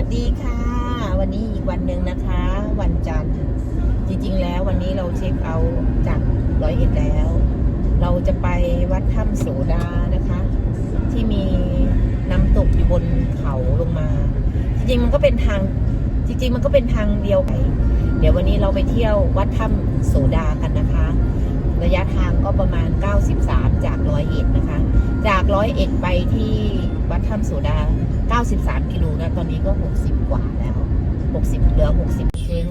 วัสดีค่ะ วันนี้อีกวันหนึ่งนะคะ วันจันทร์จริงๆ แล้ววันนี้เราเช็คเอาจากร้อยเอ็ดแล้ว เราจะไปวัดถ้ำโสดานะคะ ที่มีน้ำตกอยู่บนเขาลงมา จริงๆมันก็เป็นทางจริงๆ มันก็เป็นทางเดียวไปเดี๋ยววันนี้เราไปเที่ยววัดถ้ำโสดากันนะคะ ระยะทางก็ประมาณ 93 จากร้อยเอ็ดนะคะ จากร้อยเอ็ดไปที่วัดถ้ำโสดา 93กิโลนะตอนนี้ก็ 60 กว่าแล้ว 60เหลือ 60เซล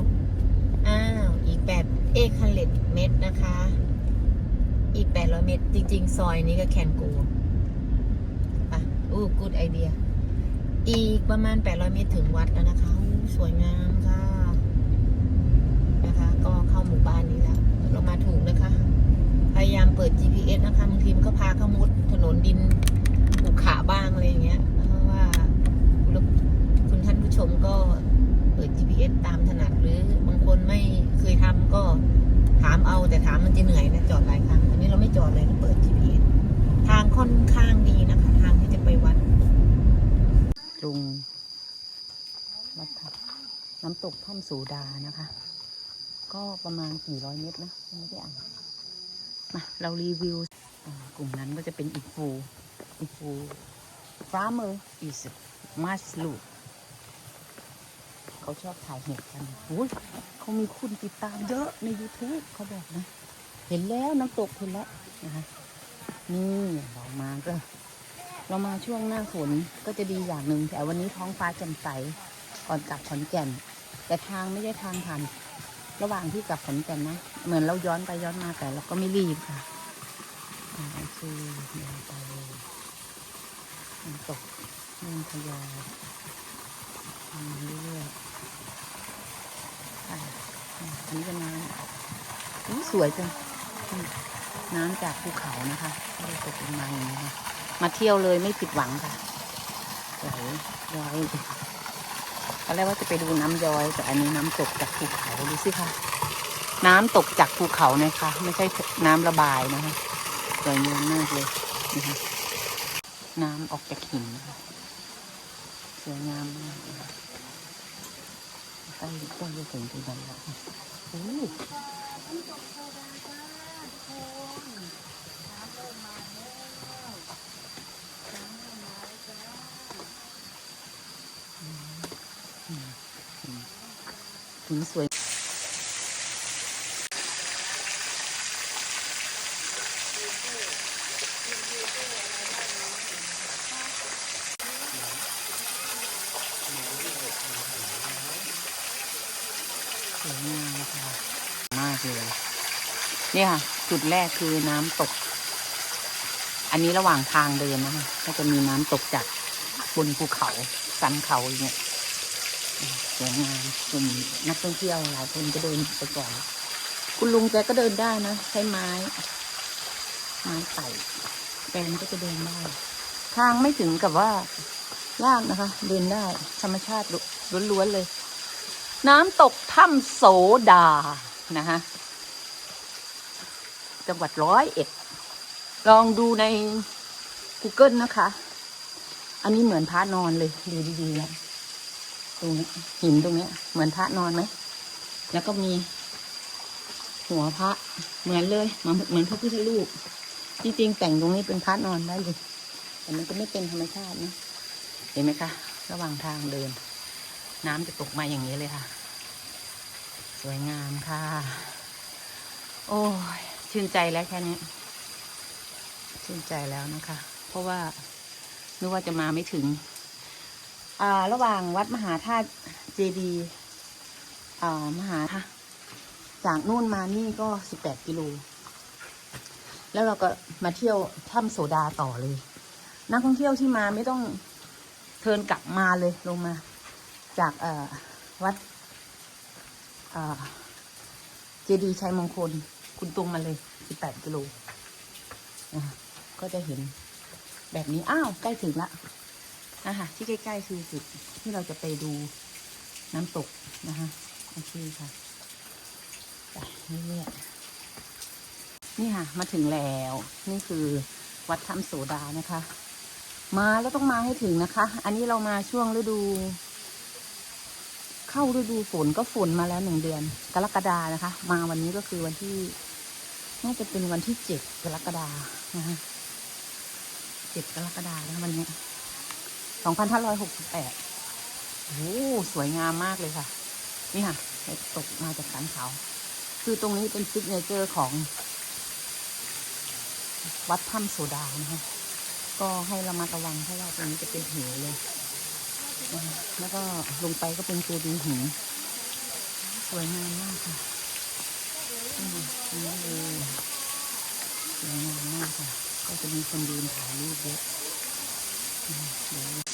อ้าว อีก 8 เอคันเลตเมตรนะคะ อีก 800 เมตร จริง ๆ ซอยนี้ก็แคนกูอะอู้กูดไอเดีย อีกประมาณ 800 เมตรถึงวัดแล้วนะคะ สวยงามค่ะ นะคะ ก็เข้าหมู่บ้านนี้แล้ว เรามาถูกนะคะ พยายามเปิด GPS นะคะบางทีมันก็พาเข้ามุดถนนดินภูขาบ้างอะไรอย่างเงี้ย เพราะว่าคุณท่านผู้ชมก็เปิด GPS ตามถนัดหรือบางคนไม่เคยทำ ก็ถามเอาแต่ถามมันจะเหนื่อยนะจอดหลายครั้งอันนี้เราไม่จอดเลยเราเปิด GPS ทางค่อนข้างดีนะคะ ทางที่จะไปวัดลุงวัดน้ำตกถ้ำสูดานะคะ ก็ประมาณกี่ร้อยเมตรนะไม่ได้อ่านมาเรารีวิวกลุ่มนั้นก็จะเป็นอีกฟูอีกฟู farmer is much look เขาชอบถ่ายเห็ดกันโอ้ยเขามีคุณติดตามเยอะใน YouTube เขาบอกนะ เห็นแล้วน้ำตกเห็นแล้วนะคะนี่เรามาก็ เรามาช่วงหน้าฝนก็จะดีอย่างหนึ่งแต่วันนี้ท้องฟ้าแจ่มใสก่อนกลับขอนแก่น แต่ทางไม่ได้ทางผ่านระหว่างที่กลับขอนแก่นนะเหมือนเราย้อนไปย้อนมาแต่เราก็ไม่รีบค่ะอ่าโอเคเดินไปน้ำตกเมืองพะยามาเรื่อยๆ อันนี้เป็นน้ำสวยจังน้ำจากภูเขานะคะก็เลยตกลงมาอย่างนี้ค่ะมาเที่ยวเลยไม่ผิดหวังค่ะสวยย้อยตอนแรกว่าจะไปดูน้ำย้อย แต่อันนี้น้ำตกจากภูเขาดูสิค่ะ น้ำตกจากภูเขานะคะ ไม่ใช่น้ำระบายนะคะสวยงามมากเลยนะคะน้ำออกจากหินนะคะสวยงามมากนะคะ ใกล้ใกล้จะถึงที่นั่นแล้วโอ้ถึงสวย วยงามค่ะมากเลย นี่ค่ะ จุดแรกคือน้ำตก อันนี้ระหว่างทางเดินนะคะก็จะมีน้ำตกจากบนภูเขาสันเขาอย่างเงี้ยสวยงามกลุ่มนักท่องเที่ยวหลายคนก็เดินไปก่อน คุณลุงแกก็เดินได้นะใช้ไม้ ไม้ไต่แกนก็จะเดินได้ ทางไม่ถึงกับว่ายากนะคะ เดินได้ธรรมชาติล้วนๆเลย น้ำตกถ้ำโสดา นะฮะ จังหวัดร้อยเอ็ด ลองดูใน Google นะคะ อันนี้เหมือนพระนอนเลย ดูดีๆนะตรงนี้หินตรงเนี้ยเหมือนพระนอนไหม แล้วก็มี หัวพระ เหมือนเลย เหมือนเหมือนพระพุทธรูปจริงๆแต่งตรงนี้เป็นพระนอนได้เลยแต่มันก็ไม่เป็นธรรมชาตินะ เห็นไหมคะ ระหว่างทางเดิน น้ำจะตกมาอย่างนี้เลยค่ะ สวยงามค่ะ โอ้ยชื่นใจแล้วแค่นี้ชื่นใจแล้วนะคะ เพราะว่านึกว่าจะมาไม่ถึง อ่า ระหว่างวัดมหาธาตุเจดีอ่ามหาค่ะจากนู่นมานี่ก็สิบแปดกิโล แล้วเราก็มาเที่ยวถ้ำโสดาต่อเลย นักท่องเที่ยวที่มาไม่ต้องเทินกลับมาเลยลงมา จากวัดเจดีย์ชัยมงคล คุณตรงมาเลย 18 กิโล ก็จะเห็นแบบนี้ อ้าว ใกล้ถึงละนะคะที่ใกล้ๆคือจุดที่เราจะไปดูน้ำตกนะคะโอเคค่ะไปเรื่อยๆนี่ค่ะ มาถึงแล้ว นี่คือวัดถ้ำโสดานะคะ มาแล้วต้องมาให้ถึงนะคะ อันนี้เรามาช่วงฤดู เข้าฤดูฝนก็ฝนมาแล้วหนึ่งเดือน กรกฎานะคะ มาวันนี้ก็คือวันที่น่าจะเป็นวันที่เจ็ดกรกฎานะคะเจ็ดกรกฎานะวันนี้สองพันห้าร้อยหกสิบแปดโอ้สวยงามมากเลยค่ะ นี่ค่ะตกมาจากสันเขา คือตรงนี้เป็นซิกเนเจอร์ของ วัดถ้ำโซดานะคะก็ให้ระมัดระวังเพราะว่าตรงนี้จะเป็นเหวเลย แล้วก็ลงไปก็เป็นเจดีย์หินสวยงามมากค่ะนี่เลยสวยงามมากค่ะ ก็จะมีคนยืนถ่ายรูปเยอะสวยมาก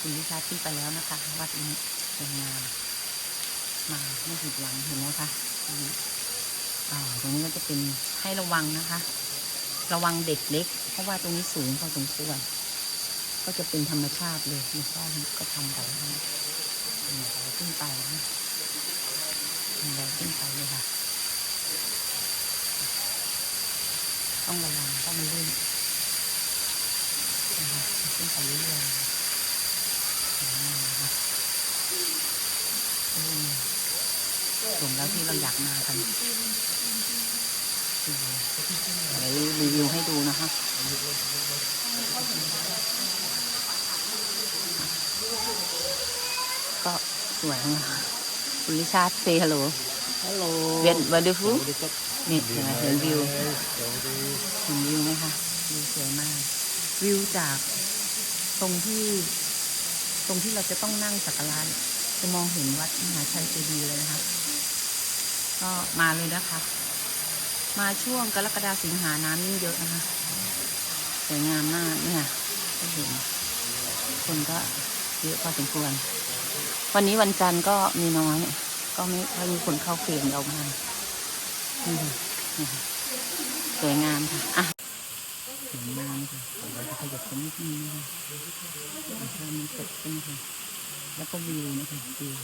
คุณลิชาขึ้นไปแล้วนะคะ วัดนี้ วยงามมาไม่ผิดหวังเห็นไหมคะตรงนี้อ่าตรงนี้ก็จะเป็นให้ระวังนะคะ ระวังเด็กเล็ก เพราะว่าตรงนี้สูงพอสมควรก็จะเป็นธรรมชาติเลยมีบ้านก็ทำไว้ให้มีอะขึ้นไปนะมีอะไรขึ้นไปเลยค่ะ ต้องระวังเพราะมันลื่นขึ้นไปเรื่อยๆ สมแล้วที่เราอยากมากันอืมเดี๋ยวรีวิวให้ดูนะคะก็สวยนะคะคุณลิชาร์ดเซฮัลโหลฮัลโหลเวียนวันดูฟูสวัสดีครับนี่เห็นไหมเห็นวิวสวัสดีเห็นวิวไหมคะวิวสวยมาก วิวจากตรงที่ ตรงที่เราจะต้องนั่งสักการะเนี่ย จะมองเห็นวัดมหาชัยเจดีย์เลยนะคะ ก็มาเลยนะคะ มาช่วงกรกฎาสิงหาน้ำยิ่งเยอะนะคะ สวยงามมากเนี่ยก็เห็น คนก็เยอะพอสมควร วันนี้วันจันทร์ก็มีน้อย ก็ไม่ค่อยมีคนเข้าเข่งเรามานี่ค่ะนี่ค่ะสวยงามค่ะอะสวยงามค่ะเดี๋ยวเราจะขยับกันนิดนึงนะคะแล้วก็มีตกขึ้นค่ะ แล้วก็วิวนะคะวิว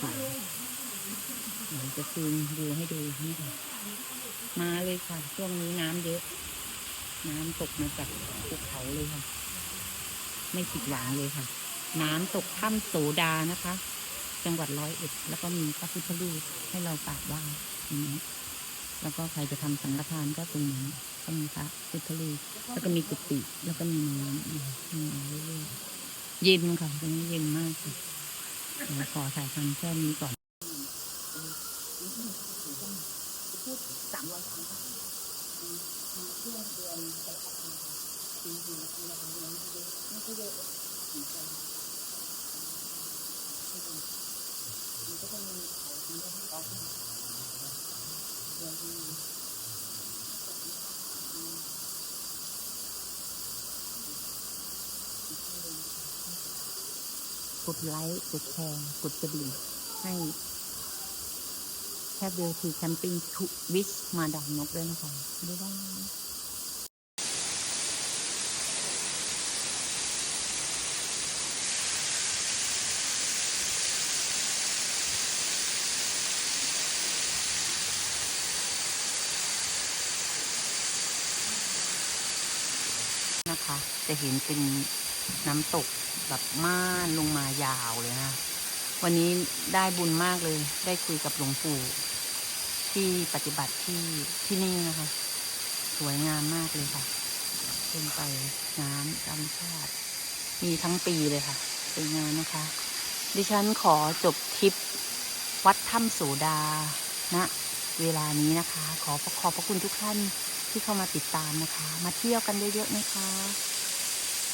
สวยๆเดี๋ยวจะซูมดูให้ดูนี่ค่ะมาเลยค่ะ ช่วงนี้น้ำเยอะ น้ำตกมาจากภูเขาเลยค่ะ ไม่ผิดหวังเลยค่ะ น้ำตกถ้ำโสดานะคะ จังหวัดร้อยเอ็ด แล้วก็มีพระพุทธรูปให้เรากราบไหว้ตรงนี้แล้วก็ใครจะทำสังฆทานก็ตรงนี้ก็มีพระพุทธรูปแล้วก็มีกุฏิแล้วก็มีน้ำเรื่อยๆเย็นค่ะตรงนี้เย็นมากค่ะ ขอถ่ายทำแค่นี้ก่อนสามร้อยครั้งค่ะช่วงเดือนกรกฎาคมปีหนึ่งปีละครั้งไม่เยอะไม่ค่อยเยอะถึงจะมัน กดไลค์ กดแชร์ กดกระดิ่งให้แคบเวลทีแคมปิ้งทุวิชมาดามนกด้วยนะคะบ๊ายบายนะคะจะเห็นเป็น น้ำตกแบบม่านลงมายาวเลยนะ วันนี้ได้บุญมากเลย ได้คุยกับหลวงปู่ที่ปฏิบัติที่ที่นี่นะคะ สวยงามมากเลยค่ะเป็นไปน้ำธรรมชาติ มีทั้งปีเลยค่ะสวยงามนะคะ ดิฉันขอจบทริปวัดถ้ำโสดาณนะเวลานี้นะคะ ขอขอบพระคุณทุกท่านที่เข้ามาติดตามนะคะ มาเที่ยวกันเยอะๆนะคะ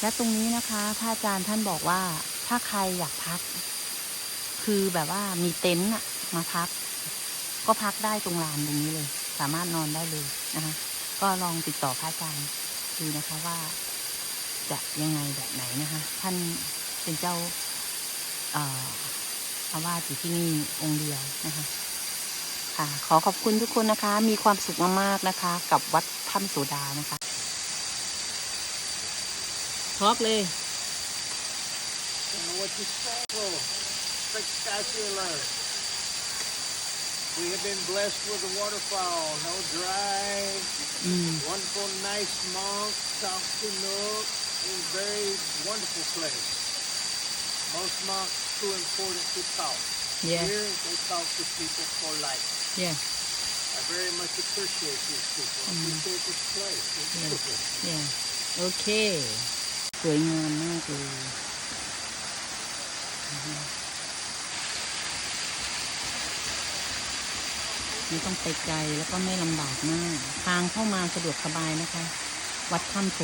และตรงนี้นะคะพระอาจารย์ท่านบอกว่าถ้าใครอยากพัก คือแบบว่ามีเต็นท์มาพัก ก็พักได้ตรงลานตรงนี้เลย สามารถนอนได้เลยนะคะก็ลองติดต่อพระอาจารย์ดูนะคะว่า จะยังไงแบบไหนนะคะ ท่านเป็นเจ้าเอ่อาวาสอยู่ที่นี่องค์เดียวนะคะค่ะ ขอขอบคุณทุกคนนะคะ มีความสุขมากๆนะคะ กับวัดถ้ำโสดานะคะ อกเลย What you say? Oh, spectacular. We have been blessed with a waterfall, no dry, อืม wonderful, nice monk, talk to nook, a very wonderful place. Most monks too important to talk. Yeah. Here they talk to people for life. yeah I very much appreciate these people. I appreciate this place. It's Yeah. beautiful. yeah โอเค สวยงามมากเลยไม่ต้องไปไกลแล้วก็ไม่ลำบากมาก ทางเข้ามาสะดวกสบายนะคะ วัดถ้ำโถ